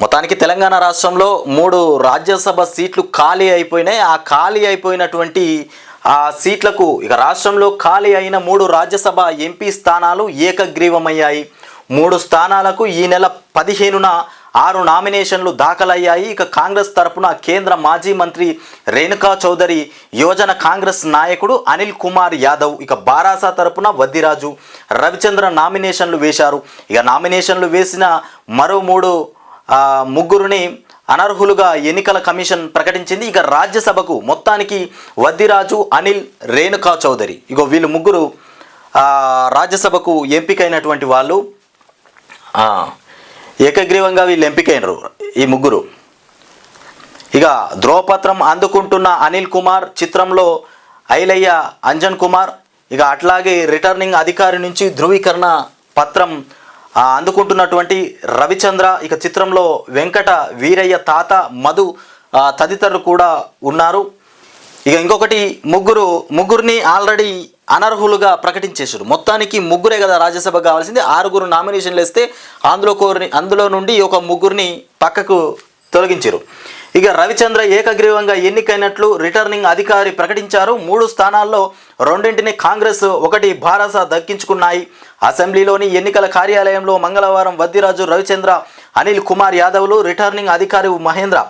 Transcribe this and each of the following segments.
మొత్తానికి తెలంగాణ రాష్ట్రంలో మూడు రాజ్యసభ సీట్లు ఖాళీ అయిపోయినాయి. ఆ ఖాళీ అయిపోయినటువంటి ఆ సీట్లకు ఇక రాష్ట్రంలో ఖాళీ అయిన మూడు రాజ్యసభ ఎంపీ స్థానాలు ఏకగ్రీవమయ్యాయి. మూడు స్థానాలకు ఈ నెల పదిహేనున ఆరు నామినేషన్లు దాఖలయ్యాయి. ఇక కాంగ్రెస్ తరపున కేంద్ర మాజీ మంత్రి రేణుకా చౌదరి యువజన కాంగ్రెస్ నాయకుడు అనిల్ కుమార్ యాదవ్ ఇక బారాసా తరపున వద్దిరాజు రవిచంద్ర నామినేషన్లు వేశారు. ఇక నామినేషన్లు వేసిన మరో మూడు ముగ్గురుని అనర్హులుగా ఎన్నికల కమిషన్ ప్రకటించింది. ఇక రాజ్యసభకు మొత్తానికి వద్దిరాజు అనిల్ రేణుకా చౌదరి. ఇగో వీళ్ళు ముగ్గురు రాజ్యసభకు ఎంపికైనటువంటి వాళ్ళు. ఏకగ్రీవంగా వీళ్ళు ఎంపికైనరు ఈ ముగ్గురు. ఇక ధ్రువపత్రం అందుకుంటున్న అనిల్ కుమార్ చిత్రంలో ఐలయ్య అంజన్ కుమార్. ఇక అట్లాగే రిటర్నింగ్ అధికారి నుంచి ధృవీకరణ పత్రం అందుకుంటున్నటువంటి రవిచంద్ర ఇక చిత్రంలో వెంకట వీరయ్య తాత మధు తదితరులు కూడా ఉన్నారు. ఇక ఇంకొకటి ముగ్గురు ముగ్గురిని ఆల్రెడీ అనర్హులుగా ప్రకటించేశారు. మొత్తానికి ముగ్గురే కదా రాజ్యసభ కావాల్సింది. ఆరుగురు నామినేషన్లు వేస్తే అందులో కోరిని అందులో నుండి ఒక ముగ్గురిని పక్కకు తొలగించారు. ఇక రవిచంద్ర ఏకగ్రీవంగా ఎన్నికైనట్లు రిటర్నింగ్ అధికారి ప్రకటించారు. మూడు స్థానాల్లో రెండింటిని కాంగ్రెస్ ఒకటి భారస దక్కించుకున్నాయి. అసెంబ్లీలోని ఎన్నికల కార్యాలయంలో మంగళవారం వద్దిరాజు రవిచంద్ర అనిల్ కుమార్ యాదవ్లు రిటర్నింగ్ అధికారి మహేంద్ర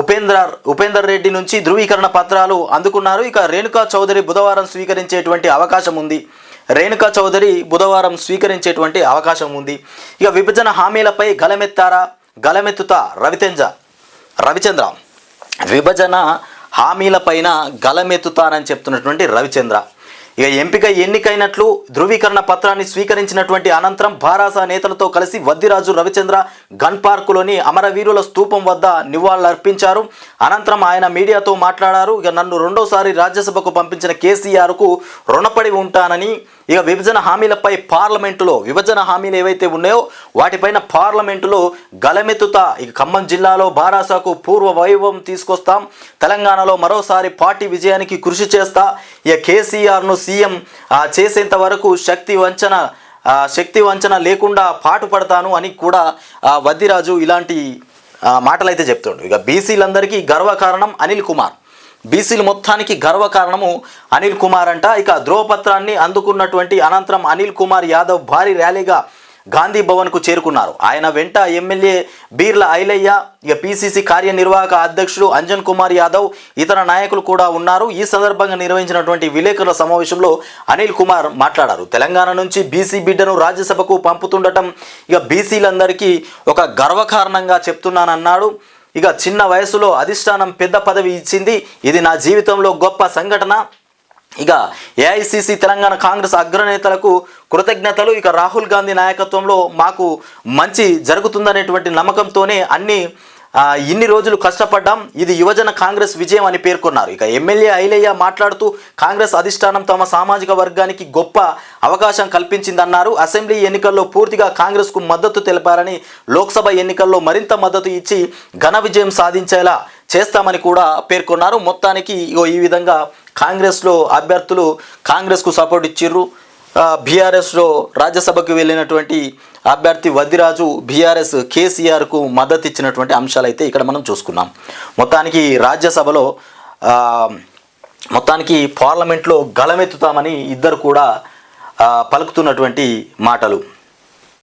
ఉపేంద్ర ఉపేందర్ రెడ్డి నుంచి ధృవీకరణ పత్రాలు అందుకున్నారు. ఇక రేణుకా చౌదరి బుధవారం స్వీకరించేటువంటి అవకాశం ఉంది. రేణుకా చౌదరి బుధవారం స్వీకరించేటువంటి అవకాశం ఉంది. ఇక విభజన హామీలపై గలమెత్తారా? గలమెత్తుతా రవితేంజ? రవిచంద్ర. విభజన హామీలపైన గలమెత్తుతానని చెప్తున్నటువంటి రవిచంద్ర. ఇక ఎంపిక ఎన్నికైనట్లు ధృవీకరణ పత్రాన్ని స్వీకరించినటువంటి అనంతరం భారాస నేతలతో కలిసి వద్దిరాజు రవిచంద్ర గన్ పార్కులోని అమరవీరుల స్తూపం వద్ద నివాళులర్పించారు. అనంతరం ఆయన మీడియాతో మాట్లాడారు. ఇక నన్ను రెండోసారి రాజ్యసభకు పంపించిన కేసీఆర్కు రుణపడి ఉంటానని ఇక విభజన హామీలపై పార్లమెంటులో విభజన హామీలు ఏవైతే ఉన్నాయో వాటిపైన పార్లమెంటులో గలమెత్తుతా. ఇక ఖమ్మం జిల్లాలో బారాసాకు పూర్వ వైభవం తీసుకొస్తాం. తెలంగాణలో మరోసారి పార్టీ విజయానికి కృషి చేస్తా. ఇక కేసీఆర్ను సీఎం చేసేంత వరకు శక్తి వంచన శక్తి వంచన లేకుండా పాటుపడతాను అని కూడా వద్దిరాజు ఇలాంటి మాటలైతే చెప్తుండు. ఇక బీసీలందరికీ గర్వకారణం అనిల్ కుమార్. బీసీలు మొత్తానికి గర్వకారణము అనిల్ కుమార్ అంట. ఇక ధ్రువపత్రాన్ని అందుకున్నటువంటి అనంతరం అనిల్ కుమార్ యాదవ్ భారీ ర్యాలీగా గాంధీ భవన్కు చేరుకున్నారు. ఆయన వెంట ఎమ్మెల్యే బీర్ల ఐలయ్య ఇక పిసిసి కార్యనిర్వాహక అధ్యక్షుడు అంజన్ కుమార్ యాదవ్ ఇతర నాయకులు కూడా ఉన్నారు. ఈ సందర్భంగా నిర్వహించినటువంటి విలేకరుల సమావేశంలో అనిల్ కుమార్ మాట్లాడారు. తెలంగాణ నుంచి బీసీ బిడ్డను రాజ్యసభకు పంపుతుండటం ఇక బీసీలందరికీ ఒక గర్వకారణంగా చెప్తున్నానన్నాడు. ఇక చిన్న వయసులో అధిష్టానం పెద్ద పదవి ఇచ్చింది. ఇది నా జీవితంలో గొప్ప సంఘటన. ఇక ఏఐసిసి తెలంగాణ కాంగ్రెస్ అగ్రనేతలకు కృతజ్ఞతలు. ఇక రాహుల్ గాంధీ నాయకత్వంలో మాకు మంచి జరుగుతుందనేటువంటి నమ్మకంతోనే అన్ని ఇన్ని రోజులు కష్టపడ్డాం. ఇది యువజన కాంగ్రెస్ విజయం అని పేర్కొన్నారు. ఇక ఎమ్మెల్యే ఐలయ్య మాట్లాడుతూ కాంగ్రెస్ అధిష్టానం తమ సామాజిక వర్గానికి గొప్ప అవకాశం కల్పించిందన్నారు. అసెంబ్లీ ఎన్నికల్లో పూర్తిగా కాంగ్రెస్కు మద్దతు తెలిపారని లోక్సభ ఎన్నికల్లో మరింత మద్దతు ఇచ్చి ఘన విజయం సాధించేలా చేస్తామని కూడా పేర్కొన్నారు. మొత్తానికి ఇగో ఈ విధంగా కాంగ్రెస్లో అభ్యర్థులు కాంగ్రెస్కు సపోర్ట్ ఇచ్చిర్రు. బీఆర్ఎస్లో రాజ్యసభకు వెళ్ళినటువంటి అభ్యర్థి వద్దిరాజు బీఆర్ఎస్ కేసీఆర్కు మద్దతు ఇచ్చినటువంటి అంశాలు అయితే ఇక్కడ మనం చూసుకున్నాం. మొత్తానికి రాజ్యసభలో మొత్తానికి పార్లమెంట్లో గలమెత్తుతామని ఇద్దరు కూడా పలుకుతున్నటువంటి మాటలు.